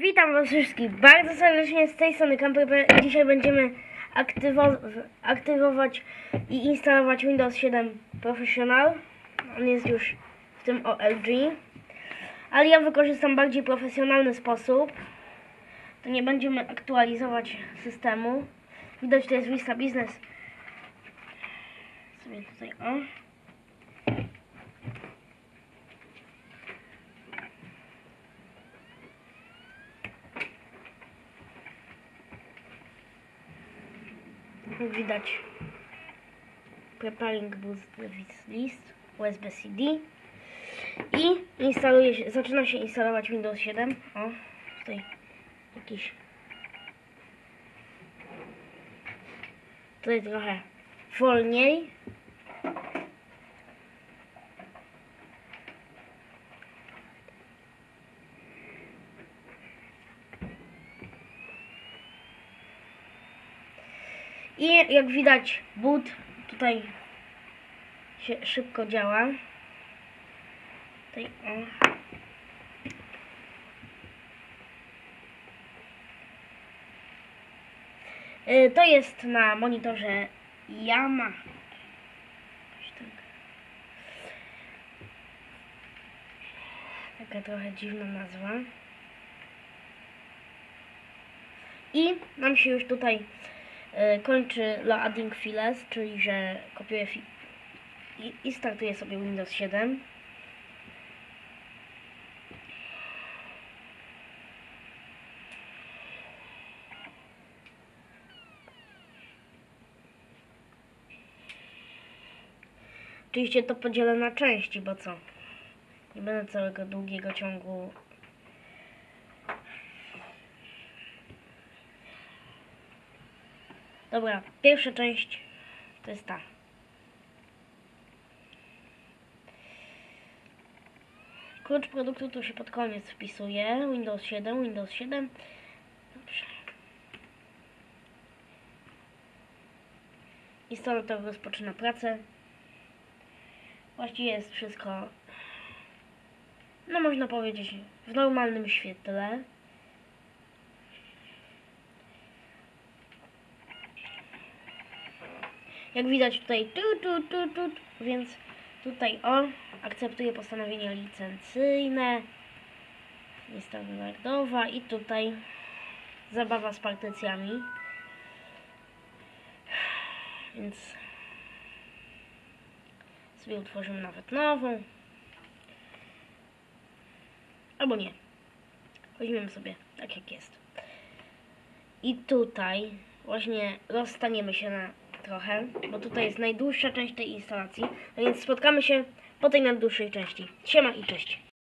Witam Was wszystkich bardzo serdecznie z tej strony Camper. Dzisiaj będziemy aktywo aktywować i instalować Windows 7 Professional. On jest już w tym OLG. Ale ja wykorzystam bardziej profesjonalny sposób. To nie będziemy aktualizować systemu. Widać, to jest Vista Business. Sobie tutaj o. widać preparing boost list USB CD i instaluje się, zaczyna się instalować Windows 7 o tutaj jakiś tutaj trochę wolniej I jak widać boot tutaj się szybko działa. Tutaj, o. Y, To jest na monitorze Yamaha. Tak. Taka trochę dziwna nazwa. I nam się już tutaj kończy loading files, czyli że kopiuję i, i startuję sobie Windows 7. Oczywiście to podzielę na części, bo co? Nie będę całego długiego ciągu Dobra, pierwsza część to jest ta. Klucz produktu tu się pod koniec wpisuje. Windows 7, Windows 7. Dobrze. Instalator rozpoczyna pracę. Właściwie jest wszystko, no można powiedzieć, w normalnym świetle. Jak widać tutaj tu, tu, tu, tu, więc tutaj o, akceptuję postanowienia licencyjne, lista wywartowa i tutaj zabawa z partycjami. Więc sobie utworzymy nawet nową. Albo nie. Weźmiemy sobie tak jak jest. I tutaj właśnie rozstaniemy się na trochę, bo tutaj jest najdłuższa część tej instalacji, a więc spotkamy się po tej najdłuższej części. Siema i cześć.